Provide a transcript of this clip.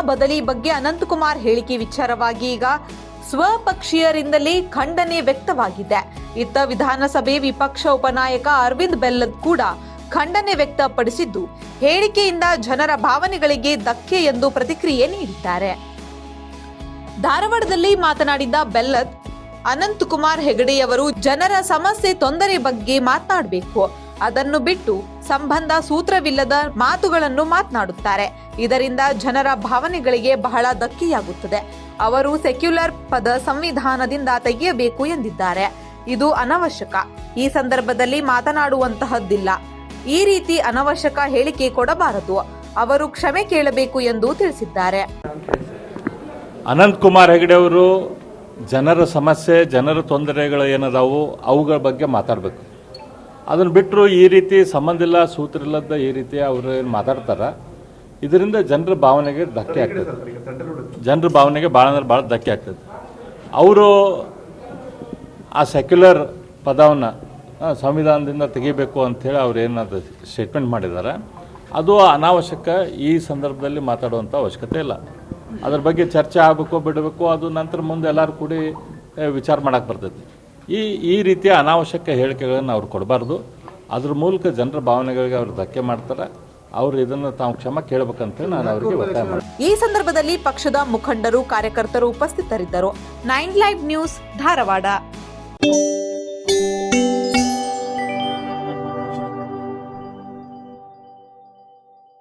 ಬದಲಿ ಬಗ್ಗೆ ಅನಂತಕುಮಾರ್ ಹೇಳಿಕೆ ವಿಚಾರವಾಗಿ ಈಗ ಸ್ವಪಕ್ಷೀಯರಿಂದಲೇ ಖಂಡನೆ ವ್ಯಕ್ತವಾಗಿದೆ. ಇತ್ತ ವಿಧಾನಸಭೆ ವಿಪಕ್ಷ ಉಪನಾಯಕ ಅರವಿಂದ್ ಬೆಲ್ಲದ್ ಕೂಡ ಖಂಡನೆ ವ್ಯಕ್ತಪಡಿಸಿದ್ದು, ಹೇಳಿಕೆಯಿಂದ ಜನರ ಭಾವನೆಗಳಿಗೆ ಧಕ್ಕೆ ಎಂದು ಪ್ರತಿಕ್ರಿಯೆ ನೀಡಿದ್ದಾರೆ. ಧಾರವಾಡದಲ್ಲಿ ಮಾತನಾಡಿದ ಬೆಲ್ಲದ್, ಅನಂತಕುಮಾರ್ ಹೆಗಡೆಯವರು ಜನರ ಸಮಸ್ಯೆ, ತೊಂದರೆ ಬಗ್ಗೆ ಮಾತನಾಡಬೇಕು. ಅದನ್ನು ಬಿಟ್ಟು ಸಂಬಂಧ ಸೂತ್ರವಿಲ್ಲದ ಮಾತುಗಳನ್ನು ಮಾತನಾಡುತ್ತಾರೆ. ಇದರಿಂದ ಜನರ ಭಾವನೆಗಳಿಗೆ ಬಹಳ ಧಕ್ಕೆಯಾಗುತ್ತದೆ. ಅವರು ಸೆಕ್ಯುಲರ್ ಪದ ಸಂವಿಧಾನದಿಂದ ತೆಗೆಯಬೇಕು ಎಂದಿದ್ದಾರೆ. ಇದು ಅನವಶ್ಯಕ. ಈ ಸಂದರ್ಭದಲ್ಲಿ ಮಾತನಾಡುವಂತಹದ್ದಿಲ್ಲ. ಈ ರೀತಿ ಅನವಶ್ಯಕ ಹೇಳಿಕೆ ಕೊಡಬಾರದು. ಅವರು ಕ್ಷಮೆ ಕೇಳಬೇಕು ಎಂದು ತಿಳಿಸಿದ್ದಾರೆ. ಅನಂತ್ ಕುಮಾರ್ ಹೆಗಡೆ ಅವರು ಜನರ ಸಮಸ್ಯೆ, ಜನರ ತೊಂದರೆಗಳು ಏನದಾವು, ಅವುಗಳ ಬಗ್ಗೆ ಮಾತಾಡಬೇಕು. ಅದನ್ನು ಬಿಟ್ಟರು ಈ ರೀತಿ ಸಂಬಂಧ ಇಲ್ಲ, ಸೂತ್ರ ಇಲ್ಲದ ಈ ರೀತಿ ಅವರು ಏನು ಮಾತಾಡ್ತಾರ? ಇದರಿಂದ ಜನರ ಭಾವನೆಗೆ ಧಕ್ಕೆ ಆಗ್ತದೆ. ಜನರ ಭಾವನೆಗೆ ಭಾಳ ಅಂದ್ರೆ ಭಾಳ ಧಕ್ಕೆ ಆಗ್ತದೆ. ಅವರು ಆ ಸೆಕ್ಯುಲರ್ ಪದವನ್ನು ಸಂವಿಧಾನದಿಂದ ತೆಗಿಬೇಕು ಅಂಥೇಳಿ ಅವ್ರು ಏನದು ಸ್ಟೇಟ್ಮೆಂಟ್ ಮಾಡಿದ್ದಾರೆ ಅದು ಅನಾವಶ್ಯಕ ಈ ಸಂದರ್ಭದಲ್ಲಿ ಮಾತಾಡುವಂಥ ಅವಶ್ಯಕತೆ ಇಲ್ಲ. ಅದ್ರ ಬಗ್ಗೆ ಚರ್ಚೆ ಆಗಬೇಕು ಬಿಡಬೇಕು ಅದು ನಂತರ ಮುಂದೆ ಎಲ್ಲರೂ ಕೂಡಿ ವಿಚಾರ ಮಾಡೋಕ್ಕೆ ಬರ್ತೈತಿ. ಈ ಈ ರೀತಿಯ ಅನಾವಶ್ಯಕ ಹೇಳಿಕೆಗಳನ್ನು ಅವ್ರು ಕೊಡಬಾರ್ದು. ಅದ್ರ ಮೂಲಕ ಜನರ ಭಾವನೆಗಳಿಗೆ ಅವರು ಧಕ್ಕೆ ಮಾಡ್ತಾರೆ. ಅವರು ಇದನ್ನು ತಾವು ಕ್ಷಮ ಕೇಳಬೇಕಂತ ನಾನು ಅವರಿಗೆ ಒತ್ತಾಯ ಮಾಡ್ತೀನಿ. ಈ ಸಂದರ್ಭದಲ್ಲಿ ಪಕ್ಷದ ಮುಖಂಡರು, ಕಾರ್ಯಕರ್ತರು ಉಪಸ್ಥಿತರಿದ್ದರು. Nine live news Dharwad.